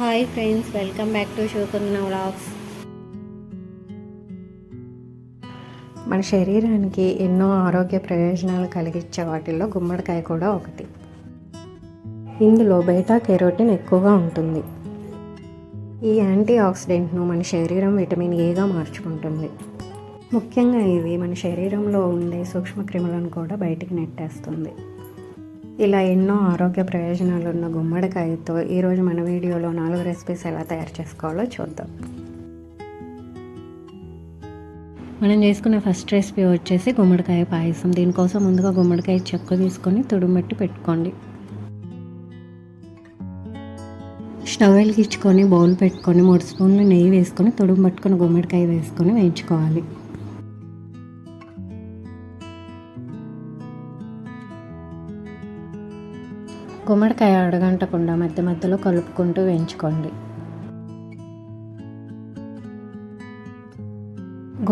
Hi friends welcome back to శివకున్న vlogs. మన శరీరానికి ఎన్నో ఆరోగ్య ప్రయోజనాలు కలిగించే వాటిల్లో గుమ్మడికాయ కూడా ఒకటి. ఇందులో బీటా కెరోటిన్ ఎక్కువగా ఉంటుంది. ఈ యాంటీ ఆక్సిడెంట్ను మన శరీరం విటమిన్ ఏగా మార్చుకుంటుంది. ముఖ్యంగా ఇది మన శరీరంలో ఉండే సూక్ష్మక్రిములను కూడా బయటికి నెట్టేస్తుంది. ఇలా ఎన్నో ఆరోగ్య ప్రయోజనాలు ఉన్న గుమ్మడికాయతో ఈరోజు మన వీడియోలో నాలుగు రెసిపీస్ ఎలా తయారు చేసుకోవాలో చూద్దాం. మనం చేసుకున్న ఫస్ట్ రెసిపీ వచ్చేసి గుమ్మడికాయ పాయసం. దీనికోసం ముందుగా గుమ్మడికాయ చెక్క తీసుకొని తుడుమెట్టి పెట్టుకోండి. స్టవ్ వెలిగించుకొని బౌల్ పెట్టుకొని మూడు స్పూన్లు నెయ్యి వేసుకొని తుడుము పట్టుకొని గుమ్మడికాయ వేసుకొని వేయించుకోవాలి. గుమ్మడికాయ అడగంటకుండా మధ్య మధ్యలో కలుపుకుంటూ వేయించుకోండి.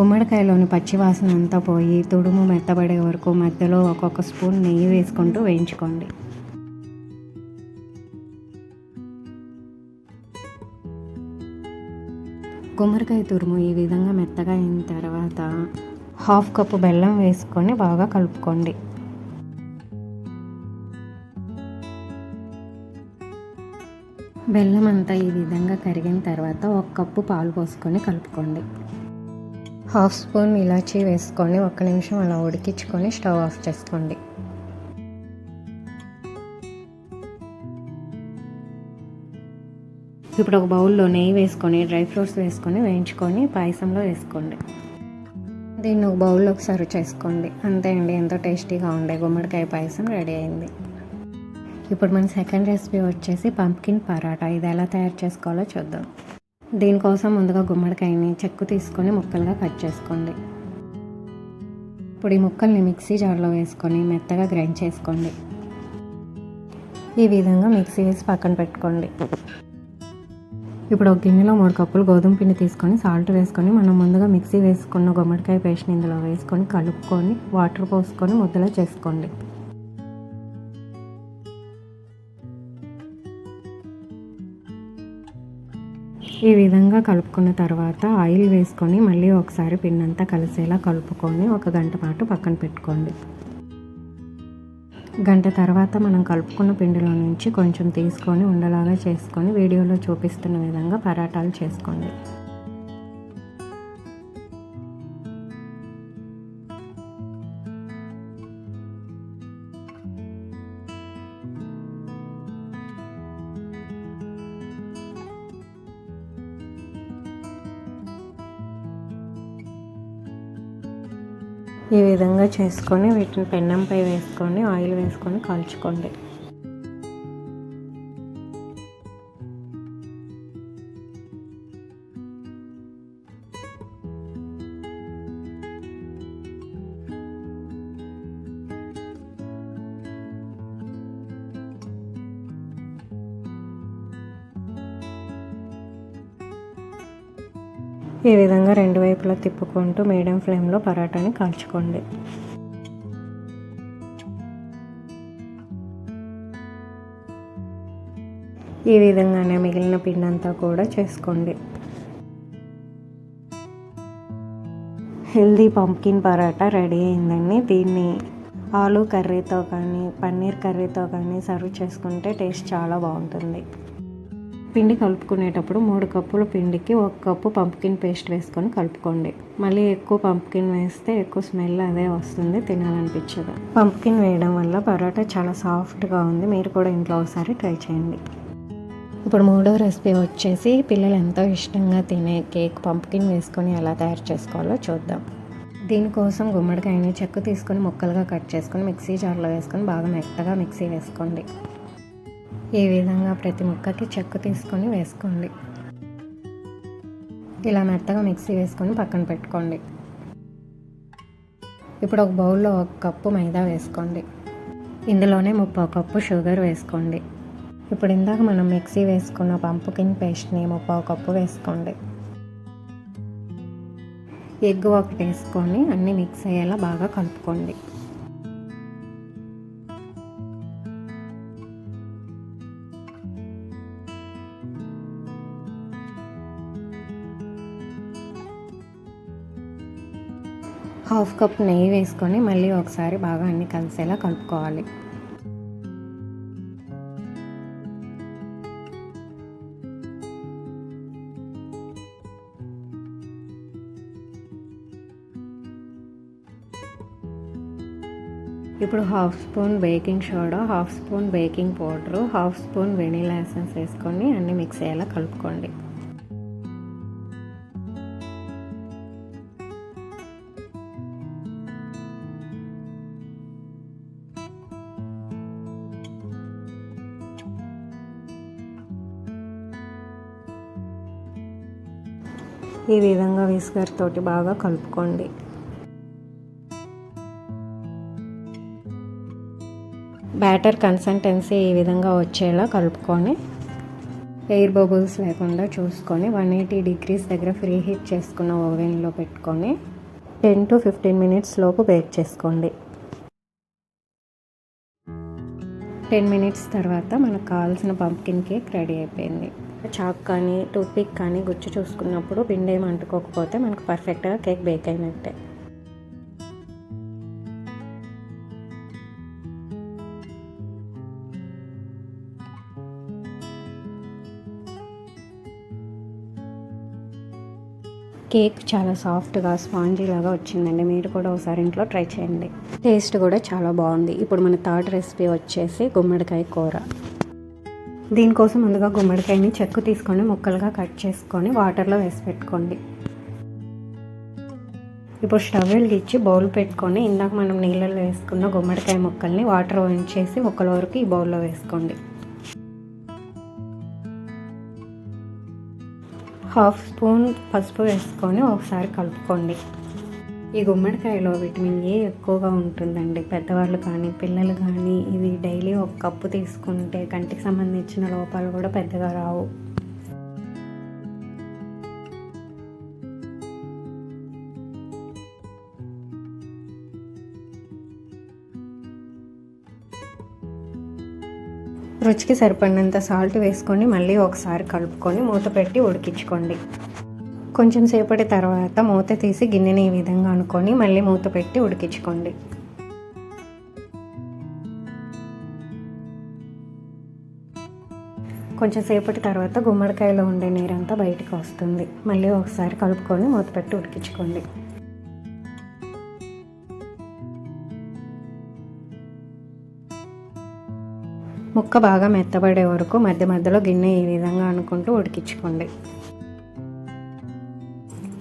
గుమ్మడికాయలోని పచ్చివాసన అంతా పోయి తుడుము మెత్తబడే వరకు మధ్యలో ఒక్కొక్క స్పూన్ నెయ్యి వేసుకుంటూ వేయించుకోండి. గుమ్మడికాయ తురుము ఈ విధంగా మెత్తగా అయిన తర్వాత హాఫ్ కప్పు బెల్లం వేసుకొని బాగా కలుపుకోండి. బెల్లం అంతా ఈ విధంగా కరిగిన తర్వాత ఒక కప్పు పాలు పోసుకొని కలుపుకోండి. హాఫ్ స్పూన్ ఇలాచీ వేసుకొని ఒక్క నిమిషం అలా ఉడికించుకొని స్టవ్ ఆఫ్ చేసుకోండి. ఇప్పుడు ఒక బౌల్లో నెయ్యి వేసుకొని డ్రై ఫ్రూట్స్ వేసుకొని వేయించుకొని పాయసంలో వేసుకోండి. దీన్ని ఒక బౌల్లోకి సర్వ్ చేసుకోండి. అంతే అండి ఎంతో టేస్టీగా ఉండే గుమ్మడికాయ పాయసం రెడీ అయింది. ఇప్పుడు మన సెకండ్ రెసిపీ వచ్చేసి పంప్కిన్ పరాటా ఇది ఎలా తయారు చేసుకోవాలో చూద్దాం. దీనికోసం ముందుగా గుమ్మడికాయని చెక్కు తీసుకొని ముక్కలుగా కట్ చేసుకోండి. ఇప్పుడు ఈ ముక్కల్ని మిక్సీ జార్లో వేసుకొని మెత్తగా గ్రైండ్ చేసుకోండి. ఈ విధంగా మిక్సీ వేసి పక్కన పెట్టుకోండి. ఇప్పుడు ఒక గిన్నెలో మూడు కప్పులు గోధుమ పిండి తీసుకొని సాల్ట్ వేసుకొని మనం ముందుగా మిక్సీ వేసుకున్న గుమ్మడికాయ పేస్ట్ని ఇందులో వేసుకొని కలుపుకొని వాటర్ పోసుకొని ముద్దలా చేసుకోండి. ఈ విధంగా కలుపుకున్న తర్వాత ఆయిల్ వేసుకొని మళ్ళీ ఒకసారి పిండంతా కలిసేలా కలుపుకొని ఒక గంట పాటు పక్కన పెట్టుకోండి. గంట తర్వాత మనం కలుపుకున్న పిండిలో నుంచి కొంచెం తీసుకొని ఉండలాగా చేసుకొని వీడియోలో చూపిస్తున్న విధంగా పరాటాలు చేసుకోండి. ఈ విధంగా చేసుకొని వీటిని పెన్నంపై వేసుకొని ఆయిల్ వేసుకొని కాల్చుకోండి. ఈ విధంగా రెండు వైపులా తిప్పుకుంటూ మీడియం ఫ్లేమ్లో పరాటాని కాల్చుకోండి. ఈ విధంగానే మిగిలిన పిండంతా కూడా చేసుకోండి. హెల్దీ పంకిన్ పరాటా రెడీ అయిందండి. దీన్ని ఆలు కర్రీతో కానీ పన్నీర్ కర్రీతో కానీ సర్వ్ చేసుకుంటే టేస్ట్ చాలా బాగుంటుంది. పిండి కలుపుకునేటప్పుడు మూడు కప్పుల పిండికి ఒక కప్పు పంప్కిన్ పేస్ట్ వేసుకొని కలుపుకోండి. మళ్ళీ ఎక్కువ పంప్కిన్ వేస్తే ఎక్కువ స్మెల్ అదే వస్తుంది తినాలనిపించదు. పంప్కిన్ వేయడం వల్ల పరోటా చాలా సాఫ్ట్గా ఉంది మీరు కూడా ఇంట్లో ఒకసారి ట్రై చేయండి. ఇప్పుడు మూడో రెసిపీ వచ్చేసి పిల్లలు ఎంతో ఇష్టంగా తినే కేక్ పంప్కిన్ వేసుకొని ఎలా తయారు చేసుకోవాలో చూద్దాం. దీనికోసం గుమ్మడికాయని చెక్కు తీసుకొని ముక్కలుగా కట్ చేసుకొని మిక్సీ జార్లో వేసుకొని బాగా మెత్తగా మిక్సీ వేసుకోండి. ఈ విధంగా ప్రతి ముక్కకి చెక్కు తీసుకొని వేసుకోండి. ఇలా మెత్తగా మిక్సీ వేసుకొని పక్కన పెట్టుకోండి. ఇప్పుడు ఒక బౌల్లో ఒక కప్పు మైదా వేసుకోండి. ఇందులోనే ముప్పై కప్పు షుగర్ వేసుకోండి. ఇప్పుడు ఇందాక మనం మిక్సీ వేసుకున్న పంపుకిన్ పేస్ట్ని ముప్పై కప్పు వేసుకోండి. ఎగ్ ఒకటి వేసుకొని అన్నీ మిక్స్ అయ్యేలా బాగా కలుపుకోండి. హాఫ్ కప్ నెయ్యి వేసుకొని మళ్ళీ ఒకసారి బాగా అన్ని కలిసేలా కలుపుకోవాలి. ఇప్పుడు half spoon baking soda half spoon baking powder half spoon vanilla essence వేసుకొని అన్ని మిక్స్ అయ్యేలా కలుపుకోండి. ఈ విధంగా విస్కర్ తోటి బాగా కలుపుకోండి. బ్యాటర్ కన్సిస్టెన్సీ ఈ విధంగా వచ్చేలా కలుపుకొని ఎయిర్ బబుల్స్ లేకుండా చూసుకొని వన్ ఎయిటీ డిగ్రీస్ దగ్గర ఫ్రీ హీట్ చేసుకున్న ఓవెన్లో పెట్టుకొని టెన్ టు ఫిఫ్టీన్ మినిట్స్ లోపు బేక్ చేసుకోండి. టెన్ మినిట్స్ తర్వాత మనకు కావాల్సిన పంప్కిన్ కేక్ రెడీ అయిపోయింది. చాక్ కానీ టూత్పిక్ కానీ గుచ్చి చూసుకున్నప్పుడు పిండి ఏమి అంటుకోకపోతే మనకు పర్ఫెక్ట్గా కేక్ బేక్ అయినట్టే. కేక్ చాలా సాఫ్ట్గా స్పాంజీ లాగా వచ్చిందండి. మీరు కూడా ఒకసారి ఇంట్లో ట్రై చేయండి. టేస్ట్ కూడా చాలా బాగుంది. ఇప్పుడు మన థర్డ్ రెసిపీ వచ్చేసి గుమ్మడికాయ కూర. దీనికోసం ముందుగా గుమ్మడికాయని చెక్కు తీసుకొని ముక్కలుగా కట్ చేసుకొని వాటర్లో వేసి పెట్టుకోండి. ఇప్పుడు స్టవ్ వెలిగించి బౌల్ పెట్టుకొని ఇందాక మనం నీళ్ళలో వేసుకున్న గుమ్మడికాయ ముక్కల్ని వాటర్ వంచేసి ముక్కల వరకు ఈ బౌల్లో వేసుకోండి. హాఫ్ స్పూన్ పసుపు వేసుకొని ఒకసారి కలుపుకోండి. ఈ గుమ్మడికాయలో విటమిన్ ఏ ఎక్కువగా ఉంటుందండి. పెద్దవాళ్ళు కానీ పిల్లలు కానీ ఇది డైలీ ఒక కప్పు తీసుకుంటే కంటికి సంబంధించిన లోపాలు కూడా పెద్దగా రావు. రుచికి సరిపడినంత సాల్ట్ వేసుకొని మళ్ళీ ఒకసారి కలుపుకొని మూత పెట్టి ఉడికించుకోండి. కొంచెం సేపటి తర్వాత మూత తీసి గిన్నెని ఈ విధంగా అనుకొని మళ్ళీ మూత పెట్టి ఉడికించుకోండి. కొంచెం సేపటి తర్వాత గుమ్మడికాయలో ఉండే నీరంతా బయటకు వస్తుంది. మళ్ళీ ఒకసారి కలుపుకొని మూత పెట్టి ఉడికించుకోండి. ముక్క బాగా మెత్తబడే వరకు మధ్య మధ్యలో గిన్నె ఈ విధంగా అనుకుంటూ ఉడికించుకోండి.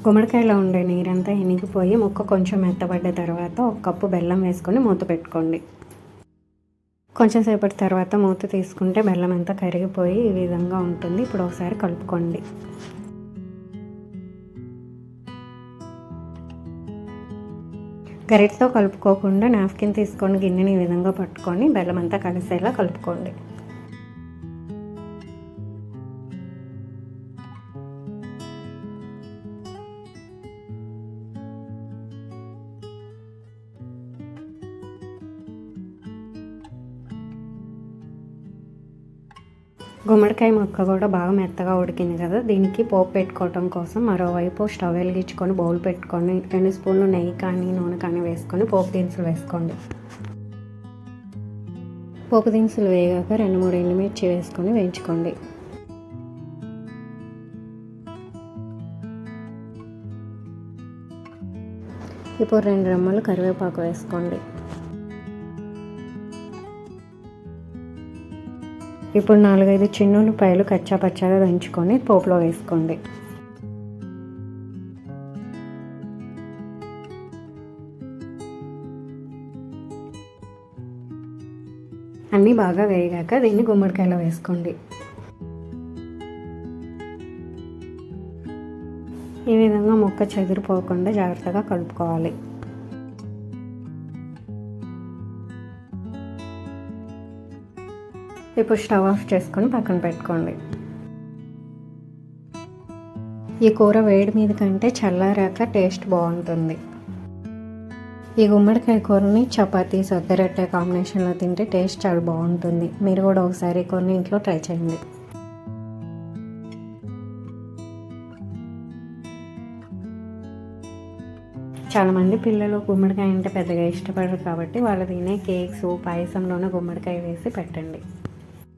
గుమ్మడికాయలో ఉండే నీరంతా ఎనిగిపోయి ముక్క కొంచెం మెత్తబడ్డ తర్వాత ఒక కప్పు బెల్లం వేసుకొని మూత పెట్టుకోండి. కొంచెం సేపటి తర్వాత మూత తీసుకుంటే బెల్లం అంతా కరిగిపోయి ఈ విధంగా ఉంటుంది. ఇప్పుడు ఒకసారి కలుపుకోండి. గరిటతో కలుపుకోకుండా నాప్కిన్ తీసుకొని గిన్నెని ఈ విధంగా పట్టుకొని బెల్లం అంతా కలిసేలా కలుపుకోండి. గుమ్మడికాయ ముక్క కూడా బాగా మెత్తగా ఉడికింది కదా దీనికి పోపు పెట్టుకోవటం కోసం మరోవైపు స్టవ్ వెలిగించుకొని బౌల్ పెట్టుకొని రెండు స్పూన్లు నెయ్యి కానీ నూనె కానీ వేసుకొని పోపు దినుసులు వేసుకోండి. పోపు దినుసులు వేగాక రెండు మూడు ఎండుమిర్చి వేసుకొని వేయించుకోండి. ఇప్పుడు రెండు రెమ్మలు కరివేపాకు వేసుకోండి. ఇప్పుడు నాలుగైదు చిన్నులపాయలు కచ్చా పచ్చాగా దంచుకొని పోపులో వేసుకోండి. అన్నీ బాగా వేగాక దీన్ని గుమ్మడికాయలో వేసుకోండి. ఈ విధంగా మొక్క చెదిరిపోకుండా జాగ్రత్తగా కలుపుకోవాలి. ఇప్పుడు స్టవ్ ఆఫ్ చేసుకొని పక్కన పెట్టుకోండి. ఈ కూర వేడి మీద కంటే చల్లారాక టేస్ట్ బాగుంటుంది. ఈ గుమ్మడికాయ కూరని చపాతీ సొద్దరొట్టె కాంబినేషన్లో తింటే టేస్ట్ చాలా బాగుంటుంది. మీరు కూడా ఒకసారి కొన్ని ఇంట్లో ట్రై చేయండి. చాలామంది పిల్లలు గుమ్మడికాయ అంటే పెద్దగా ఇష్టపడరు కాబట్టి వాళ్ళు తినే కేక్స్ పాయసంలోనే గుమ్మడికాయ వేసి పెట్టండి.